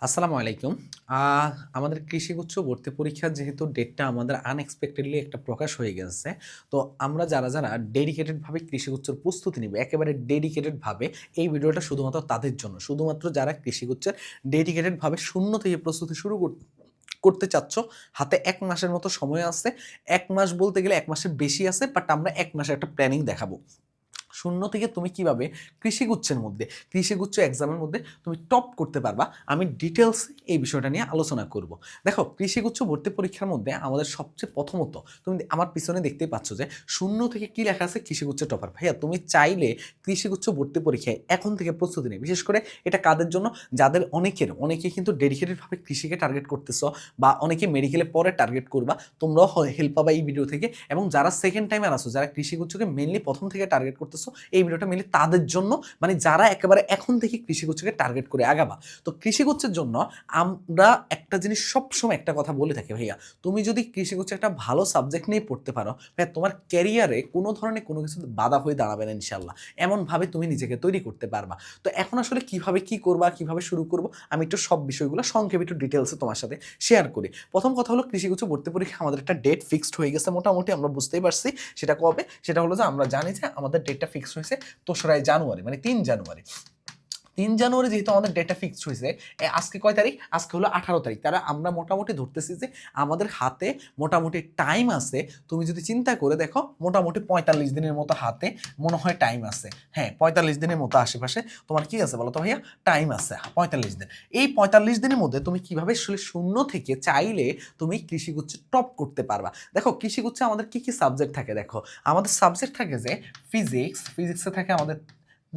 আসসালামু আলাইকুম। আমাদের কৃষিগুচ্ছ ভর্তি পরীক্ষার যেহেতু ডেটটা আমাদের আনএক্সপেক্টেডলি একটা প্রকাশ হয়ে গেছে, তো আমরা যারা যারা ডেডিকেটেডভাবে কৃষিগুচ্ছের প্রস্তুতি নিবে, একেবারে ডেডিকেটেডভাবে এই ভিডিওটা শুধুমাত্র তাদের জন্য, শুধুমাত্র যারা কৃষিগুচ্ছের ডেডিকেটেডভাবে শূন্য থেকে প্রস্তুতি শুরু কর- করতে চাচ্ছ, হাতে এক মাসের মতো সময় আছে, এক মাস বলতে গেলে এক মাসের বেশি আছে বাট আমরা এক মাসের একটা প্ল্যানিং দেখাবো। শূন্য থেকে তুমি কীভাবে কৃষিগুচ্ছের মধ্যে, কৃষিগুচ্ছ এক্সামের মধ্যে তুমি টপ করতে পারবা, আমি ডিটেলস এই বিষয়টা নিয়ে আলোচনা করব। দেখো, কৃষিগুচ্ছ ভর্তি পরীক্ষার মধ্যে আমাদের সবচেয়ে প্রথমত তুমি আমার পিছনে দেখতেই পাচ্ছ যে শূন্য থেকে কি লেখা আছে? কৃষিগুচ্ছ টপার ভাইয়া, তুমি চাইলে কৃষিগুচ্ছ ভর্তি পরীক্ষায় এখন থেকে প্রস্তুতি নেই বিশেষ করে এটা কাদের জন্য? যাদের অনেকের অনেকে কিন্তু ডেডিকেটেডভাবে কৃষিকে টার্গেট করতেছ বা অনেকে মেডিকেলে পরে টার্গেট করবা, তোমরাও হেল্প পাবা এই ভিডিও থেকে। এবং যারা সেকেন্ড টাইমে আসো যারা কৃষিগুচ্ছকে মেনলি প্রথম থেকে টার্গেট করতেছো এই ভিডিওটা মেনলি তাদের জন্য মানে যারা একেবারে এখন থেকে কৃষিগুচ্ছকে টার্গেট করে আগাবা। তো কৃষিগুচ্ছের জন্য আমরা একটা জিনিস সবসময় একটা কথা বলে থাকি, ভাইয়া। তুমি যদি কৃষিগুচ্ছ একটা ভালো সাবজেক্ট নিয়ে পড়তে পারো, ভাইয়া, তোমার ক্যারিয়ারে কোনো ধরনের কোনো কিছু বাধা হয়ে দাঁড়াবে না ইনশাল্লাহ এমনভাবে তুমি নিজেকে তৈরি করতে পারবা। তো এখন আসলে কীভাবে কি করবা, কীভাবে শুরু করব, আমি একটু সব বিষয়গুলো, সংক্ষেপে একটু ডিটেলসে তোমার সাথে শেয়ার করি। প্রথম কথা হলো, কৃষিগুচ্ছ ভর্তি পরীক্ষা আমাদের একটা ডেট ফিক্সড হয়ে গেছে মোটামুটি, আমরা বুঝতেই পারছি সেটা কবে। সেটা হলো যে আমরা জানি যে আমাদের ডেটটা ফিক্সড হয়েছে দোসরাই জানুয়ারি মানে তিন জানুয়ারি। তিন জানুয়ারি যেহেতু আমাদের ডেটা ফিক্সড হয়েছে আজকে কয় তারিখ? আজকে হলো আঠারো তারিখ। তারা আমরা মোটামুটি ধরতেছি যে আমাদের হাতে মোটামুটি টাইম আছে। তুমি যদি চিন্তা করে দেখো, মোটামুটি পঁয়তাল্লিশ দিনের মতো হাতে মনে হয় টাইম আছে। হ্যাঁ পঁয়তাল্লিশ দিনের মতো আশেপাশে। তোমার কি আছে বলো তো ভাইয়া? টাইম আছে পঁয়তাল্লিশ দিন। এই পঁয়তাল্লিশ দিনের মধ্যে তুমি কীভাবে শূন্য থেকে চাইলে তুমি কৃষিগুচ্ছে টপ করতে পারবা। দেখো, কৃষিগুচ্ছে আমাদের কি কি সাবজেক্ট থাকে দেখো? আমাদের সাবজেক্ট থাকে যে ফিজিক্স ফিজিক্সে থাকে আমাদের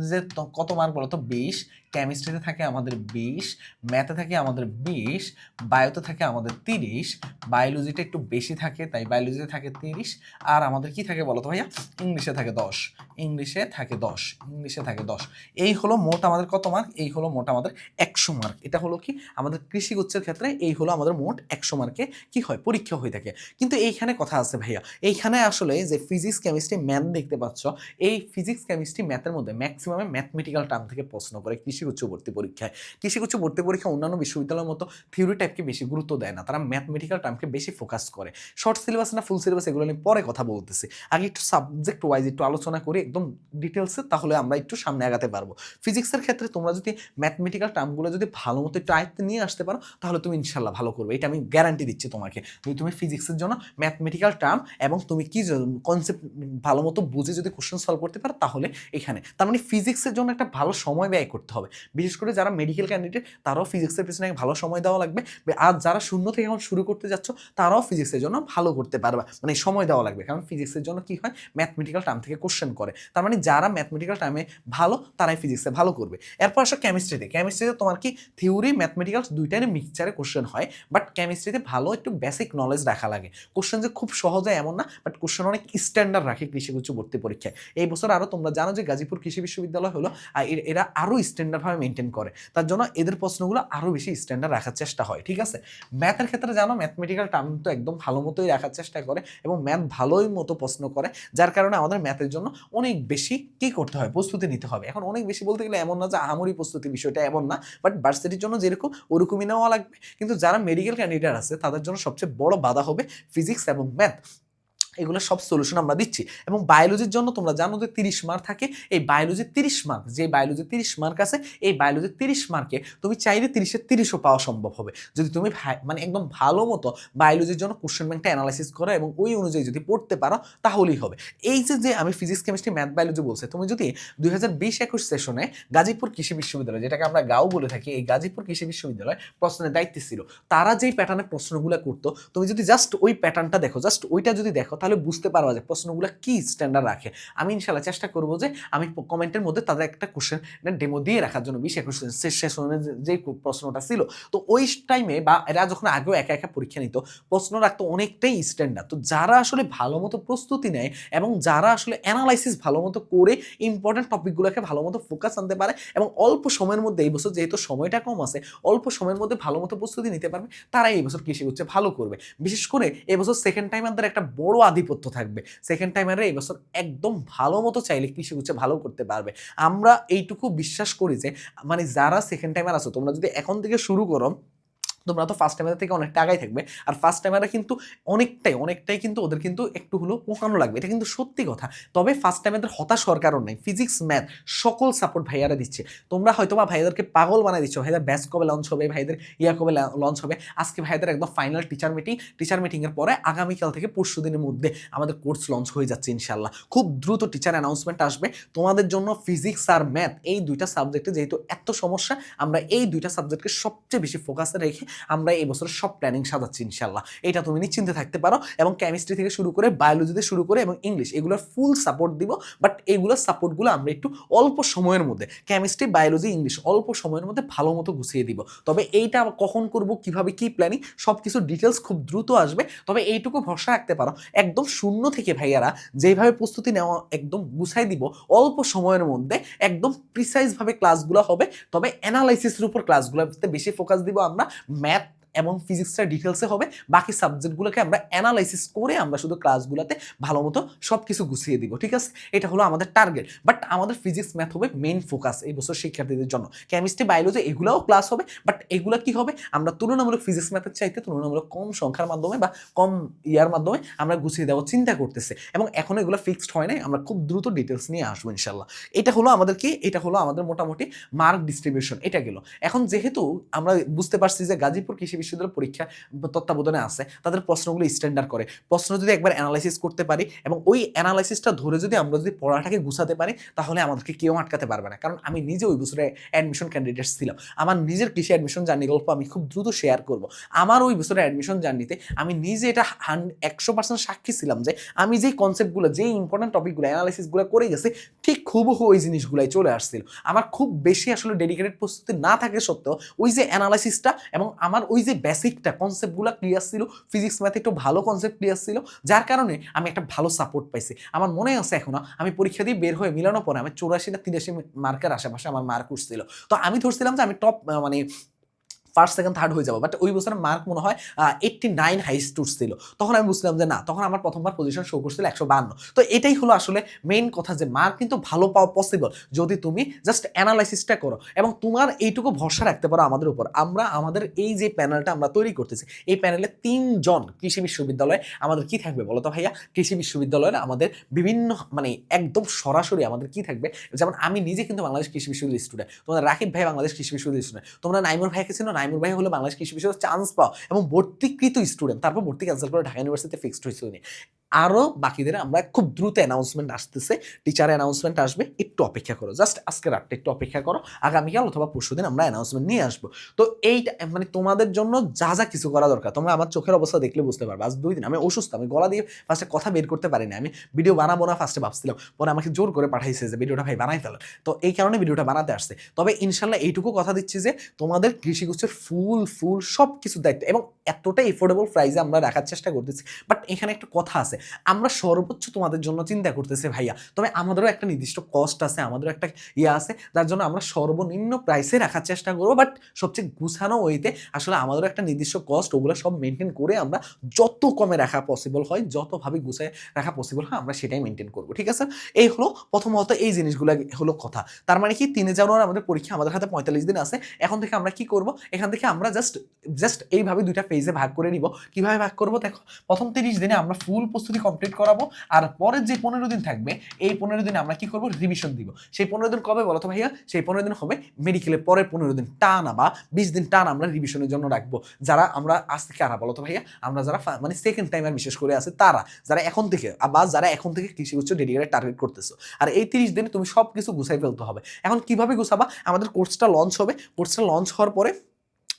যে কত মার্ক বলো তো? বিশ। কেমিস্ট্রিতে থাকে আমাদের বিশ ম্যাথে থাকে আমাদের বিশ বায়োতে থাকে আমাদের তিরিশ বায়োলজিটা একটু বেশি থাকে, তাই বায়োলজিতে থাকে তিরিশ, আর আমাদের কি থাকে বলো তো ভাইয়া ইংলিশে থাকে দশ ইংলিশে থাকে দশ ইংলিশে থাকে দশ। এই হলো মোট আমাদের কত মার্ক এই হলো মোট আমাদের একশো মার্ক এটা হলো কি? আমাদের কৃষিগুচ্ছের ক্ষেত্রে এই হলো আমাদের মোট একশো মার্কে কি হয়? পরীক্ষা হয়ে থাকে। কিন্তু এইখানে কথা আছে ভাইয়া। এইখানে আসলে যে ফিজিক্স কেমিস্ট্রি ম্যাথ দেখতে পাচ্ছ, এই ফিজিক্স কেমিস্ট্রি ম্যাথের মধ্যে ম্যাক্সিমামে ম্যাথমেটিক্যাল টার্ম থেকে প্রশ্ন করে কৃষিগুচ্ছ ভর্তি পরীক্ষায়। কৃষিগুচ্ছ ভর্তি পরীক্ষা অন্যান্য বিশ্ববিদ্যালয়ের মতো থিওরি টাইপকে বেশি গুরুত্ব দেয় না। তারা ম্যাথমেটিক্যাল টার্মকে বেশি ফোকাস করে। শর্ট সিলেবাস না ফুল সিলেবাস এগুলো নিয়ে পরে কথা বলতেছি। আগে একটু সাবজেক্ট ওয়াইজ একটু আলোচনা করে, একদম ডিটেলসে তাহলে আমরা একটু সামনে আগাতে পারব। ফিজিক্সের ক্ষেত্রে তোমরা যদি ম্যাথমেটিক্যাল টার্মগুলো যদি ভালো মতো একটু আয়ত্তে নিয়ে আসতে পারো, তাহলে তুমি ইনশাল্লাহ ভালো করবে। এটা আমি গ্যারান্টি দিচ্ছি তোমাকে। যদি তুমি ফিজিক্সের জন্য ম্যাথমেটিক্যাল টার্ম এবং তুমি কি কনসেপ্ট ভালো মতো বুঝে যদি কোশ্চেন সলভ করতে পারো, তাহলে এখানে। তার মানে ফিজিক্সের জন্য একটা ভালো সময় ব্যয় করতে হবে। বিশেষ করে যারা মেডিকেল ক্যান্ডিডেট তারাও ফিজিক্সের পিছনে ভালো সময় দেওয়া লাগবে। আর যারা শূন্য থেকে এখন শুরু করতে যাচ্ছ, তারাও ফিজিক্সের জন্য ভালো করতে পারবা। মানে সময় দেওয়া লাগবে। কারণ ফিজিক্সের জন্য কি হয়? ম্যাথমেটিক্যাল টার্ম থেকে কোশ্চেন করে। তার মানে যারা ম্যাথমেটিক্যাল টার্মে ভালো, তারাই ফিজিক্সে ভালো করবে। এরপর আসো কেমিস্ট্রিতে কেমিস্ট্রিতে তোমার কি? থিওরি ম্যাথমেটিক্যাল দুইটারই মিক্সচারে কোশ্চেন হয়। বাট কেমিস্ট্রিতে ভালো একটু বেসিক নলেজ রাখা লাগে। কোশ্চেন যে খুব সহজে এমন না বাট কোশ্চেন অনেক স্ট্যান্ডার্ড রাখে কৃষিগুচ্ছ ভর্তি পরীক্ষায়। এই বছর আরও তোমরা জানো যে গাজীপুর কৃষি বিশ্ববিদ্যালয় হলো আর এর- আরও স্ট্যান্ডার্ডভাবে মেনটেন করে। তার জন্য এদের প্রশ্নগুলো আরও বেশি স্ট্যান্ডার্ড রাখার চেষ্টা হয়, ঠিক আছে? ম্যাথের ক্ষেত্রে জানো ম্যাথমেটিক্যাল টার্ম তো একদম ভালো মতোই রাখার চেষ্টা করে এবং ম্যাথ ভালোই মতো প্রশ্ন করে, যার কারণে আমাদের ম্যাথের জন্য অনেক বেশি কি করতে হয়? প্রস্তুতি নিতে হবে। এখন অনেক বেশি বলতে গেলে এমন না যে আমরি প্রস্তুতি বিষয়টা এমন না বাট ভার্সিটির জন্য যেরকম ওরকমই নেওয়া লাগবে। কিন্তু যারা মেডিকেল ক্যান্ডিডেট আছে, তাদের জন্য সবচেয়ে বড় বাধা হবে ফিজিক্স এবং ম্যাথ এগুলো সব সলিউশন আমরা দিচ্ছি। এবং বায়োলজির জন্য তোমরা জানো যে তিরিশ মার্ক থাকে। এই বায়োলজির তিরিশ মার্ক যে বায়োলজির তিরিশ মার্ক আছে, এই বায়োলজির তিরিশ মার্কে তুমি চাইলে তিরিশের তিরিশও পাওয়া সম্ভব হবে। যদি তুমি মানে একদম ভালো মতো বায়োলজির জন্য কোশ্চেন ব্যাংকটা অ্যানালাইসিস করো এবং ওই অনুযায়ী যদি পড়তে পারো, তাহলেই হবে। এই যে যে আমি ফিজিক্স কেমিস্ট্রি ম্যাথ বায়োলজি বলছি, তুমি যদি দুই হাজার বিশ একুশ সেশনে গাজীপুর কৃষি বিশ্ববিদ্যালয়, যেটাকে আমরা গাও বলে থাকি, এই গাজীপুর কৃষি বিশ্ববিদ্যালয় প্রশ্নের দায়িত্বে ছিল, তারা যেই প্যাটার্নে প্রশ্নগুলো করতো, তুমি যদি জাস্ট ওই প্যাটার্নটা দেখো জাস্ট ওইটা যদি দেখো তাহলে বুঝতে পারবা যে প্রশ্নগুলো কি স্ট্যান্ডার্ড রাখে। আমি ইনশাল্লাহ চেষ্টা করব যে আমি কমেন্টের মধ্যে তাদের একটা কোশ্চেন ডেমো দিয়ে রাখার জন্য বিশ একুশ সেশনে যে প্রশ্নটা ছিল। তো ওই টাইমে বা এরা যখন আগেও একা একা পরীক্ষা নিত, প্রশ্ন রাখতো অনেকটাই স্ট্যান্ডার্ড তো যারা আসলে ভালো মতো প্রস্তুতি নেয় এবং যারা আসলে অ্যানালাইসিস ভালো মতো করে ইম্পর্টেন্ট টপিকগুলোকে ভালো মতো ফোকাস আনতে পারে এবং অল্প সময়ের মধ্যে এই বছর যেহেতু সময়টা কম আছে, অল্প সময়ের মধ্যে ভালো মতো প্রস্তুতি নিতে পারবে, তারাই এই বছর কৃষি হচ্ছে ভালো করবে। বিশেষ করে এবছর সেকেন্ড টাইম আমাদের একটা বড় আধিপত্য থাকবে। সেকেন্ড টাইমারে এই বছর একদম ভালো মতো চাইলে কৃষি উচ্ছে ভালো করতে পারবে। আমরা এইটুকু বিশ্বাস করি যে মানে যারা সেকেন্ড টাইমার আছো, তোমরা যদি এখন থেকে শুরু করো তোমরা তো ফার্স্ট টাইমার থেকে অনেকটা আগাই থাকবে। আর ফার্স্ট টাইমাররা কিন্তু অনেকটাই অনেকটাই কিন্তু ওদের কিন্তু একটু হলেও পোকানো লাগবে। এটা কিন্তু সত্যি কথা। তবে ফার্স্ট টাইমারদের হতাশ হওয়ার কারণ নেই। ফিজিক্স ম্যাথ সকল সাপোর্ট ভাইয়ারা দিচ্ছে। তোমরা হয়তো বা ভাইয়াদেরকে পাগল বানাই দিচ্ছ। ভাইদের ব্যাচ কবে লঞ্চ হবে? ভাইদের ইয়া কবে লঞ্চ হবে? আজকে ভাইদের একদম ফাইনাল টিচার মিটিং টিচার মিটিংয়ের পরে আগামীকাল থেকে পরশু দিনের মধ্যে আমাদের কোর্স লঞ্চ হয়ে যাচ্ছে ইনশাল্লাহ খুব দ্রুত টিচার অ্যানাউন্সমেন্ট আসবে। তোমাদের জন্য ফিজিক্স আর ম্যাথ এই দুইটা সাবজেক্টে যেহেতু এত সমস্যা, আমরা এই দুইটা সাবজেক্টকে সবচেয়ে বেশি ফোকাসে রেখে আমরা এই বছর সব প্ল্যানিং সাজাচ্ছি ইনশাল্লাহ এটা তুমি নিশ্চিন্তে থাকতে পারো এবং কেমিস্ট্রি থেকে শুরু করে বায়োলজিতে শুরু করে এবং ইংলিশ এগুলোর ফুল সাপোর্ট দিব বাট এইগুলোর সাপোর্টগুলো আমরা একটু অল্প সময়ের মধ্যে কেমিস্ট্রি বায়োলজি ইংলিশ অল্প সময়ের মধ্যে ভালো মতো গুছিয়ে দিব। তবে এইটা কখন করব, কীভাবে কি প্ল্যানিং সব কিছু ডিটেলস খুব দ্রুত আসবে, তবে এইটুকু ভরসা রাখতে পারো। একদম শূন্য থেকে ভাইয়ারা যেভাবে প্রস্তুতি নেওয়া একদম গুছাই দিব, অল্প সময়ের মধ্যে একদম প্রিসাইজভাবে ক্লাসগুলো হবে, তবে অ্যানালাইসিসের উপর ক্লাসগুলোতে বেশি ফোকাস দিব আমরা ম্যাথ এবং ফিজিক্সটা ডিটেলসে হবে, বাকি সাবজেক্টগুলোকে আমরা অ্যানালাইসিস করে আমরা শুধু ক্লাসগুলোতে ভালো মতো সব কিছু গুছিয়ে দিব, ঠিক আছে? এটা হলো আমাদের টার্গেট বাট আমাদের ফিজিক্স ম্যাথ হবে মেইন ফোকাস এই বছর শিক্ষার্থীদের জন্য। কেমিস্ট্রি বায়োলজি এগুলোও ক্লাস হবে বাট এগুলো কি হবে? আমরা তুলনামূলক ফিজিক্স ম্যাথের চাইতে তুলনামূলক কম সংখ্যার মাধ্যমে বা কম ইয়ার মাধ্যমে আমরা গুছিয়ে দেওয়ার চিন্তা করতেছে, এবং এখন এগুলো ফিক্সড হয় নাই, আমরা খুব দ্রুত ডিটেলস নিয়ে আসব ইনশাল্লাহ এটা হলো আমাদের কি? এটা হলো আমাদের মোটামুটি মার্ক ডিস্ট্রিবিউশন এটা গেল। এখন যেহেতু আমরা বুঝতে পারছি যে গাজীপুর কৃষি বিশ্ববিদ্যালয় পরীক্ষা তত্ত্বাবধানে আছে, তাদের প্রশ্নগুলো স্ট্যান্ডার্ড করে। প্রশ্ন যদি একবার অ্যানালাইসিস করতে পারি এবং ওই অ্যানালাইসিসটা ধরে যদি আমরা যদি পড়াটাকে গুছাতে পারি, তাহলে আমাদেরকে কেউ আটকাতে পারবে না। কারণ আমি নিজে ওই বছরে অ্যাডমিশন ক্যান্ডিডেট ছিলাম। আমার নিজের কৃষি অ্যাডমিশন জার্নি গল্প আমি খুব দ্রুত শেয়ার করব। আমার ওই বছরে অ্যাডমিশন জার্নিতে আমি নিজে এটা একশো পার্সেন্ট সাক্ষী ছিলাম যে আমি যেই কনসেপ্টগুলো যেই ইম্পর্টেন্ট টপিকগুলো অ্যানালাইসিসগুলো করে গেছি, ঠিক হুবহু ওই জিনিসগুলাই চলে আসছিল। আমার খুব বেশি আসলে ডেডিকেটেড প্রস্তুতি না থাকে সত্ত্বেও ওই যে অ্যানালাইসিসটা এবং আমার ওই যে বেসিকটা কনসেপ্টগুলো ক্লিয়ার ছিল ফিজিক্স ম্যাথে একটু ভালো কনসেপ্ট ক্লিয়ার ছিল, যার কারণে আমি একটা ভালো সাপোর্ট পাইছি। আমার মনে আছে এখনও আমি পরীক্ষা দিয়ে বের হয়ে মিলানোর পরে আমি চৌরাশি না তিরাশি মার্কের আশেপাশে আমার মার্ক উঠছিল। তো আমি ধরছিলাম যে আমি টপ মানে ফার্স্ট সেকেন্ড থার্ড হয়ে যাব। বাট ওই বছরের মার্ক মনে হয় এইটটি নাইন হাইস্ট ছিল। তখন আমি বুঝলাম যে না, তখন আমার প্রথমবার পজিশন শো করছিল একশো বান্ন। তো এটাই হলো আসলে মেইন কথা যে মার্ক কিন্তু ভালো পাওয়া পসিবল যদি তুমি জাস্ট অ্যানালাইসিসটা করো এবং তোমার এইটুকু ভরসা রাখতে পারো আমাদের উপর। আমরা, আমাদের এই যে প্যানেলটা আমরা তৈরি করতেছি, এই প্যানেলে তিনজন কৃষি বিশ্ববিদ্যালয়ে আমাদের কি থাকবে বলো তো ভাইয়া? কৃষি বিশ্ববিদ্যালয়ের আমাদের বিভিন্ন মানে একদম সরাসরি আমাদের কি থাকবে? যেমন আমি নিজে কিন্তু বাংলাদেশ কৃষি বিশ্ববিদ্যালয়ের স্টুডেন্ট তোমরা রাকিব ভাই বাংলাদেশ কৃষি বিশ্ববিদ্যালয়ের স্টুডেন্ট তোমরা নাইমুর ভাইকে ছিল নাইমুর ভাই হলো বাংলাদেশ কৃষি বিষয়ে চান্স পাও এবং ভর্তিকৃত স্টুডেন্ট তারপর ভর্তি ক্যান্সেল করে ঢাকা ইউনিভার্সিটিতে ফিক্সড হয়েছে উনি। আরও বাকিদের আমরা খুব দ্রুত অ্যানাউন্সমেন্ট আসতেছে টিচার অ্যানাউন্সমেন্ট আসবে, একটু অপেক্ষা করো। জাস্ট আজকে রাতটা একটু অপেক্ষা করো, আগামীকাল অথবা পরশু দিন আমরা অ্যানাউন্সমেন্ট নিয়ে আসব। তো এইটা মানে তোমাদের জন্য যা যা কিছু করা দরকার, তোমরা আমার চোখের অবস্থা দেখলে বুঝতে পারবে। আজ দুই দিন, আমি অসুস্থ, আমি গলা দিয়ে ফার্স্টে কথা বের করতে পারিনি আমি ভিডিও বানাবো না ফার্স্টে ভাবছিলাম। পরে আমাকে জোর করে পাঠাইছে যে, ভিডিওটা ভাই বানাই ফেলো। তো এই কারণে ভিডিওটা বানাতে আসছে। তবে ইনশাল্লাহ এইটুকু কথা দিচ্ছি যে, তোমাদের কৃষিগুচ্ছের ফুল ফুল সব কিছু দায়িত্ব এবং এতটা এফোর্ডেবল প্রাইসে আমরা রাখার চেষ্টা করতেছি। বাট এখানে একটা কথা আছে আমরা সর্বোচ্চ তোমাদের জন্য চিন্তা করতেছি ভাইয়া। তবে আমাদেরও একটা নির্দিষ্ট কস্ট আছে, আমাদেরও একটা ইয়ে আছে, যার জন্য আমরা সর্বনিম্ন প্রাইসে রাখার চেষ্টা করব বাট সবচেয়ে গুছানো ওইতে আসলে আমাদেরও একটা নির্দিষ্ট কস্ট ওগুলো সব মেনটেন করে আমরা যত কমে রাখা পসিবল হয়, যতভাবে গুছায় রাখা পসিবল হয়, আমরা সেটাই মেনটেন করব, ঠিক আছে? এই হলো প্রথমত এই জিনিসগুলো হলো কথা। তার মানে কি, তিনে জানুয়ারি আমাদের পরীক্ষা আমাদের হাতে পঁয়তাল্লিশ দিন আছে, এখন থেকে আমরা কি করব? এখান থেকে আমরা জাস্ট জাস্ট এইভাবে দুইটা ফেজে ভাগ করে নিব। কীভাবে ভাগ করব? দেখো, প্রথম তিরিশ দিনে আমরা ফুল প্রস্তুতি কমপ্লিট করাবো। আর পরের যে পনেরো দিন থাকবে, এই পনেরো দিনে আমরা কি করব? রিভিশন দিব। সেই পনেরো দিন কবে বলো তো ভাইয়া? সেই পনেরো দিন হবে মেডিকেলের পরের পনেরো দিন টানা বা বিশ দিন টান আমরা রিভিশনের জন্য রাখব। যারা আমরা আজ থেকে আরা বলো তো ভাইয়া? আমরা যারা মানে সেকেন্ড টাইমার বিশেষ করে আছে তারা, যারা এখন থেকে বা যারা এখন থেকে কৃষি উচ্চ ডেডিকেটেড টার্গেট করতেছো। আর এই তিরিশ দিনে তুমি সব কিছু গুছাই ফেলতে হবে। এখন কীভাবে গুছাবা? আমাদের কোর্সটা লঞ্চ হবে। কোর্সটা লঞ্চ হওয়ার পরে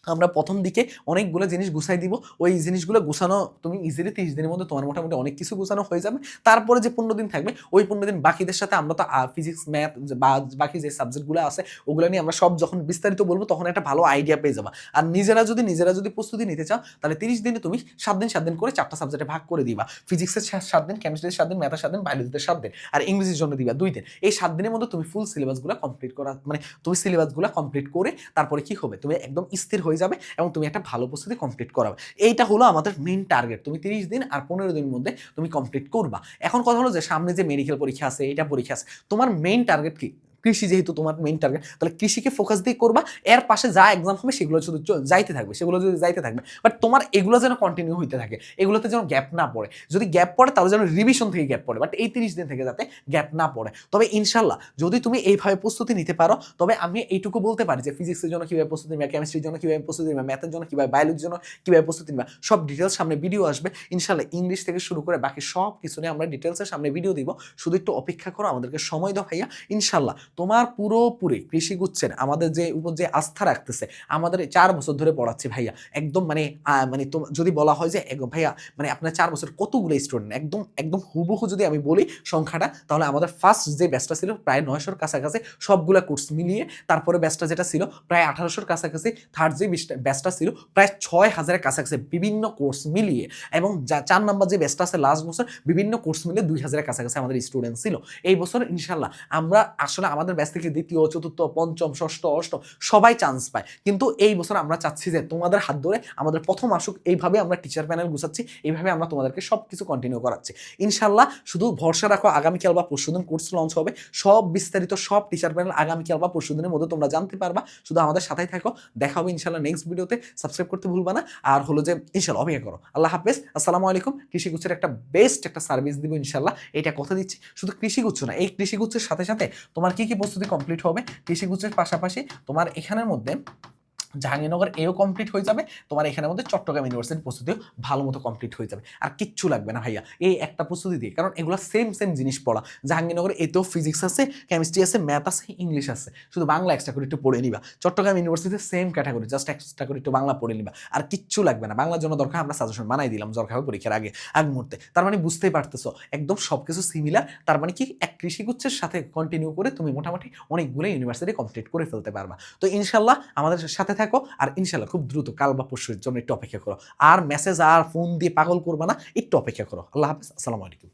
আমরা প্রথম দিকে অনেকগুলো জিনিস গুছাই দিব। ওই জিনিসগুলো গুছানো তুমি ইজিলি তিরিশ দিনের মধ্যে তোমার মোটামুটি অনেক কিছু গুছানো হয়ে যাবে। তারপরে যে পনেরো দিন থাকবে, ওই পনেরো দিন বাকিদের সাথে আমরা তো ফিজিক্স ম্যাথ বা, বাকি যে সাবজেক্টগুলো আছে, ওগুলো নিয়ে আমরা সব যখন বিস্তারিত বলব, তখন একটা ভালো আইডিয়া পেয়ে যাবা। আর নিজেরা যদি নিজেরা যদি প্রস্তুতি নিতে চাও, তাহলে তিরিশ দিনে তুমি সাত দিন সাত দিন করে চারটা সাবজেক্টে ভাগ করে দিবা। ফিজিক্সের সাত দিন কেমিস্ট্রির সাত দিন ম্যাথের সাত দিন বায়োলজিতে সাত দিন, আর ইংরেজির জন্য দিবা দুই দিন। এই সাত দিনের মধ্যে তুমি ফুল সিলেবাসগুলো কমপ্লিট করা মানে তুমি সিলেবাসগুলো কমপ্লিট করে তারপরে কি হবে? তুমি একদম স্থির হয়ে হয়ে যাবে এবং তুমি একটা ভালো প্রস্তুতি কমপ্লিট করাবে। এইটা হলো আমাদের মেন টার্গেট তুমি তিরিশ দিন আর পনেরো দিনের মধ্যে তুমি কমপ্লিট করবা। এখন কথা হলো যে সামনে যে মেডিকেল পরীক্ষা আছে, এইটা পরীক্ষা আছে, তোমার মেইন টার্গেট কি? কৃষি যেহেতু তোমার মেইন টার্গেট তাহলে কৃষিকে ফোকাস দিয়ে করবা, এর পাশে যা এক্সাম হবে সেগুলো শুধু যাইতে থাকবে, সেগুলো যদি যাইতে থাকবে। বাট তোমার এগুলো যেন কন্টিনিউ হইতে থাকে, এগুলোতে যেন গ্যাপ না পড়ে। যদি গ্যাপ পড়ে, তাহলে যেন রিভিশন থেকে গ্যাপ পড়ে। বাট এই তিরিশ দিন থেকে যাতে গ্যাপ না পড়ে। তবে ইনশাল্লাহ যদি তুমি এইভাবে প্রস্তুতি নিতে পারো, তবে আমি এইটুকু বলতে পারি যে ফিজিক্সের জন্য কীভাবে প্রস্তুতি নিবা কেমিস্ট্রির জন্য কীভাবে প্রস্তুতি নিবা ম্যাথের জন্য কীভাবে বায়োলজির জন্য কীভাবে প্রস্তুতি নিবা, সব ডিটেলস সামনে ভিডিও আসবে। ইনশাল্লাহ ইংলিশ থেকে শুরু করে বাকি সব কিছু নিয়ে আমরা ডিটেলসের সামনে ভিডিও দিব। শুধু একটু অপেক্ষা করো, আমাদেরকে সময় দাও ভাইয়া। ইনশাল্লাহ তোমার পুরোপুরি কৃষি গুচ্ছের আমাদের যে উপর যে আস্থা রাখতেছে, আমাদের চার বছর ধরে পড়াচ্ছে ভাইয়া। একদম মানে মানে যদি বলা হয় যে ভাইয়া মানে আপনার চার বছর কতগুলো স্টুডেন্ট একদম একদম হুবহু যদি আমি বলি সংখ্যাটা, তাহলে আমাদের ফার্স্ট যে ব্যাচটা ছিল প্রায় নয়শোর কাছাকাছি সবগুলো কোর্স মিলিয়ে, তারপরে ব্যাচটা যেটা ছিল প্রায় আঠারোশোর কাছাকাছি থার্ড যে ব্যাচটা ছিল প্রায় ছয় হাজারের কাছাকাছি বিভিন্ন কোর্স মিলিয়ে এবং যা চার নাম্বার যে ব্যাচটা আছে লাস্ট বছর, বিভিন্ন কোর্স মিলিয়ে দুই হাজারের কাছাকাছি আমাদের স্টুডেন্ট ছিল। এই বছর ইনশাল্লাহ আমরা আসলে আমাদের ব্যাচ থেকে দ্বিতীয়, চতুর্থ, পঞ্চম, ষষ্ঠ, অষ্টম, সবাই চান্স পায়। কিন্তু এই বছর আমরা চাচ্ছি যে তোমাদের হাত ধরে আমাদের প্রথম আসুক, এইভাবে আমরা টিচার প্যানেল গুছাচ্ছি, এইভাবে আমরা তোমাদেরকে সব কিছু কন্টিনিউ করাচ্ছি। ইনশাল্লাহ শুধু ভরসা রাখো, আগামীকাল বা পরশুদিন কোর্স লঞ্চ হবে। সব বিস্তারিত, সব টিচার প্যানেল আগামীকাল বা পরশুদিনের মধ্যে তোমরা জানতে পারবা। শুধু আমাদের সাথেই থাকো, দেখা হবে ইনশাল্লাহ নেক্সট ভিডিওতে সাবস্ক্রাইব করতে ভুলবা না। আর হলো যে ইনশাল্লাহ অপেক্ষা করো। আল্লাহ হাফেজ। আসসালামু আলাইকুম। কৃষিগুচ্ছের একটা বেস্ট একটা সার্ভিস দিব ইনশাল্লাহ এটা কথা দিচ্ছি। শুধু কৃষিগুচ্ছ না, এই কৃষিগুচ্ছের সাথে সাথে তোমার কি কি প্রস্তুতি কমপ্লিট হবে। কৃষিগুচ্ছের পাশাপাশি তোমার এখানের মধ্যে জাহাঙ্গীরনগর এও কমপ্লিট হয়ে যাবে। তোমার এখানের মধ্যে চট্টগ্রাম ইউনিভার্সিটির প্রস্তুতিও ভালো মতো কমপ্লিট হয়ে যাবে। আর কিচ্ছু লাগবে না ভাইয়া। এই একটা প্রস্তুতি দিয়ে, কারণ এগুলো সেম সেম জিনিস পড়া। জাহাঙ্গীরনগরে এতেও ফিজিক্স আছে কেমিস্ট্রি আছে ম্যাথ আছে ইংলিশ আছে। শুধু বাংলা এক্সট্রা করে একটু পড়ে নিবা। চট্টগ্রাম ইউনিভার্সিটিতে সেম ক্যাটাগরি জাস্ট এক্সট্রা করে একটু বাংলা পড়ে নিবা। আর কিচ্ছু লাগবে না। বাংলার জন্য দরকার আমরা সাজেশন বানাই দিলাম দরকার হবে পরীক্ষার আগে, আগ মুহূর্তে। তার মানে বুঝতেই পারতেছো, একদম সব কিছু সিমিলার তার মানে কি? এক কৃষিগুচ্ছের সাথে কন্টিনিউ করে তুমি মোটামুটি অনেকগুলো ইউনিভার্সিটি কমপ্লিট করে ফেলতে পারবা। তো ইনশাল্লাহ আমাদের সাথে থাকো আর ইনশাল্লাহ খুব দ্রুত কাল বা পরশুর জন্য একটু অপেক্ষা করো। আর মেসেজ আর ফোন দিয়ে পাগল করবা না, একটু অপেক্ষা করো। আল্লাহ হাফিজ, আসসালামু আলাইকুম।